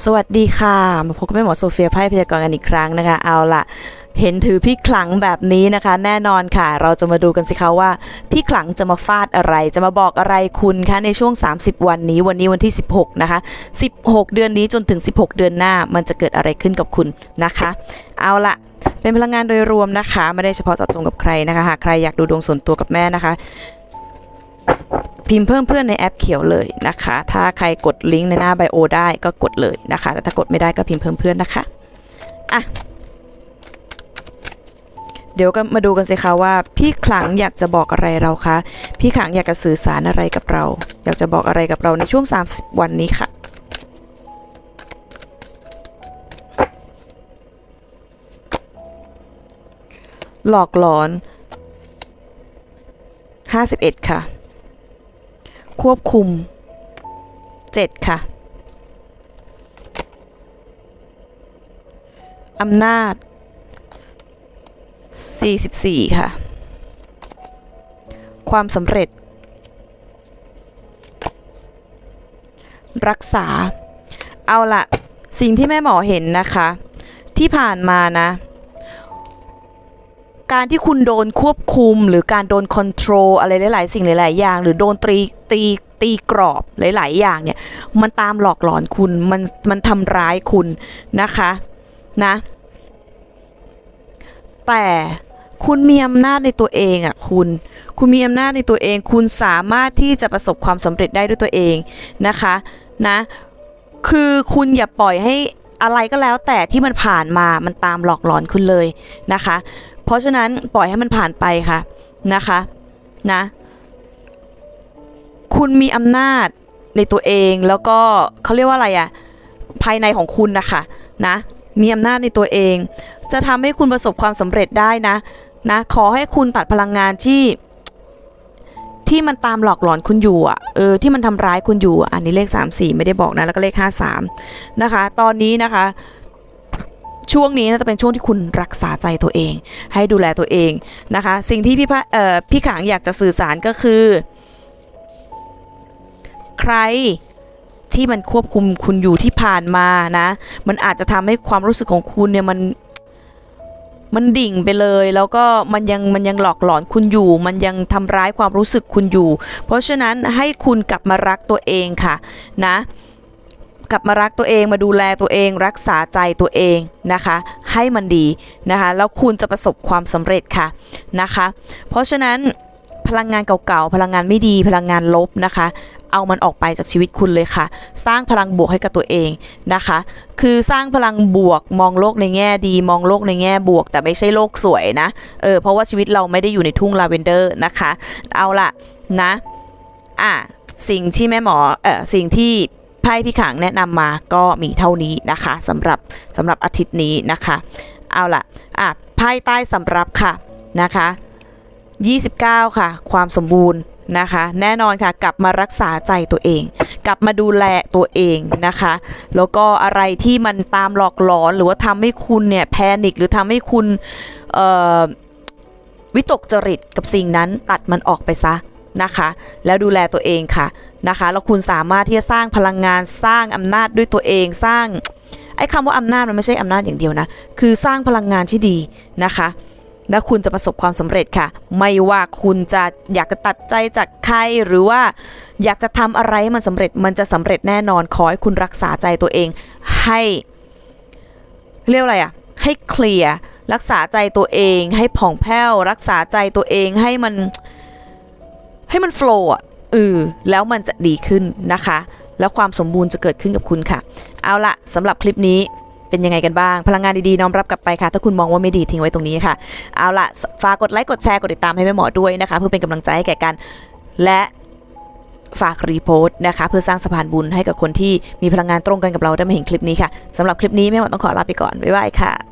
สวัสดีค่ะ มาพบกับแม่หมอโซเฟียไพ่พยากรณ์กันอีกครั้งนะคะ เอาละเห็นถือพี่ขลังแบบนี้นะคะ แน่นอนค่ะ เราจะมาดูกันสิคะว่า พี่ขลังจะมาฟาดอะไร จะมาบอกอะไรคุณคะในช่วง 30 วันนี้วันนี้วันที่ 16 นะคะ 16 เดือนนี้จนถึง 16 เดือนหน้า มันจะเกิดอะไรขึ้นกับคุณนะคะ เอาละเป็นพลังงานโดยรวมนะคะ ไม่ได้เฉพาะเจาะจงกับใครนะคะหากใครอยากดูดวงส่วนตัวกับแม่นะคะ พิมพ์เพิ่มเพื่อนในแอปเขียวเลยนะคะ ถ้าใครกดลิงก์ในหน้าไบโอได้ก็กดเลยนะคะ แต่ถ้ากดไม่ได้ก็พิมพ์เพิ่มเพื่อนนะคะ อะ เดี๋ยวก็มาดูกันสิคะว่า พี่ขลังอยากจะบอกอะไรเราคะ พี่ขลังอยากจะสื่อสารอะไรกับเรา อยากจะบอกอะไรกับเราในช่วง 30 วันนี้ค่ะหลอกหลอน 51 ค่ะ ควบคุม 7 ค่ะ อำนาจ 44 ค่ะ ความสำเร็จ รักษา เอาละสิ่งที่แม่หมอเห็นนะคะ ที่ผ่านมานะ การที่คุณโดนควบคุม หรือการโดนคอนโทรลอะไรหลาย ๆ สิ่งหลาย ๆ อย่าง หรือโดนตีตีตีกรอบหลาย ๆ อย่างเนี่ย มันตามหลอกหลอนคุณมันมันทำร้ายคุณนะคะนะ แต่คุณมีอำนาจในตัวเองอะคุณ คุณมีอำนาจในตัวเอง คุณสามารถที่จะประสบความสำเร็จได้ด้วยตัวเองนะคะนะคือคุณอย่าปล่อยให้อะไรก็แล้วแต่ที่มันผ่านมามันตามหลอกหลอนคุณเลยนะคะ เพราะฉะนั้นปล่อยให้มันผ่านไปค่ะนะคะนะคุณมีอำนาจในตัวเองแล้วก็เขาเรียกว่าอะไรอะภายในของคุณนะคะนะมีอำนาจในตัวเอง จะทำให้คุณประสบความสำเร็จได้นะนะขอให้คุณตัดพลังงานที่ที่มันตามหลอกหลอนคุณอยู่อะเออที่มันทำร้ายคุณอยู่อะอันนี้เลข 3 4 ไม่ได้บอกนะแล้วก็เลข 5 3 นะคะ ตอนนี้นะคะ ช่วงนี้น่าจะเป็นช่วงที่คุณรักษาใจตัวเอง ให้ดูแลตัวเองนะคะ สิ่งที่พี่พเอ่อพี่ขางอยากจะสื่อสารก็คือ ใครที่มันควบคุมคุณอยู่ที่ผ่านมานะ มันอาจจะทำให้ความรู้สึกของคุณเนี่ยมันมันดิ่งไปเลย แล้วก็มันยังมันยังหลอกหลอนคุณอยู่ มันยังทำร้ายความรู้สึกคุณอยู่ เพราะฉะนั้นให้คุณกลับมารักตัวเองค่ะนะ กลับมารักตัวเองมาดูแลตัวเอง รักษาใจตัวเองนะคะ ให้มันดีนะคะ แล้วคุณจะประสบความสำเร็จค่ะนะคะ เพราะฉะนั้นพลังงานเก่าๆ พลังงานไม่ดี พลังงานลบนะคะ เอามันออกไปจากชีวิตคุณเลยค่ะ สร้างพลังบวกให้กับตัวเองนะคะ คือสร้างพลังบวกมองโลกในแง่ดี มองโลกในแง่บวก แต่ไม่ใช่โลกสวยนะ เออ เพราะว่าชีวิตเราไม่ได้อยู่ในทุ่งลาเวนเดอร์นะคะ เอาละนะ อะ สิ่งที่แม่หมอ เออสิ่งที่ ไพ่พี่ขังแนะนำมาก็มีเท่านี้นะคะสำหรับสำหรับอาทิตย์นี้นะคะ เอาละอะไพ่ใต้สำรับค่ะนะคะ29 ค่ะ ความสมบูรณ์นะคะ แน่นอนค่ะ กลับมารักษาใจตัวเอง กลับมาดูแลตัวเองนะคะ แล้วก็อะไรที่มันตามหลอกหลอนหรือว่าทำให้คุณเนี่ยแพนิคหรือทำให้คุณวิตกจริตกับสิ่งนั้นตัดมันออกไปซะ นะคะ แล้วดูแลตัวเองค่ะนะคะแล้วคุณสามารถที่จะสร้างพลังงานสร้างอำนาจด้วยตัวเองสร้างไอ้คำว่าอำนาจมันไม่ใช่อำนาจอย่างเดียวนะ คือสร้างพลังงานที่ดีนะคะและคุณจะประสบความสำเร็จค่ะ ไม่ว่าคุณจะอยากจะตัดใจจากใครหรือว่า อยากจะทำอะไรให้มันสำเร็จมันจะสำเร็จแน่นอนขอให้คุณรักษาใจตัวเอง ให้เรียกอะไรอะให้เคลียร์รักษาใจตัวเอง ให้ผ่องแผ้ว รักษาใจตัวเองให้มัน ให้มันโฟล์อะเออแล้วมันจะดีขึ้นนะคะ แล้วความสมบูรณ์จะเกิดขึ้นกับคุณค่ะ เอาละสำหรับคลิปนี้เป็นยังไงกันบ้าง พลังงานดีๆ น้อมรับกลับไปค่ะ ถ้าคุณมองว่าไม่ดีทิ้งไว้ตรงนี้ค่ะ เอาละฝากกดไลค์กดแชร์กดติดตามให้แม่หมอด้วยนะคะ เพื่อเป็นกำลังใจให้แก่กัน และฝากรีโพสต์นะคะ เพื่อสร้างสะพานบุญให้กับคนที่มีพลังงานตรงกันกับเราได้มาเห็นคลิปนี้ค่ะสำหรับคลิปนี้แม่หมอต้องขอลาไปก่อนบ๊ายบายค่ะ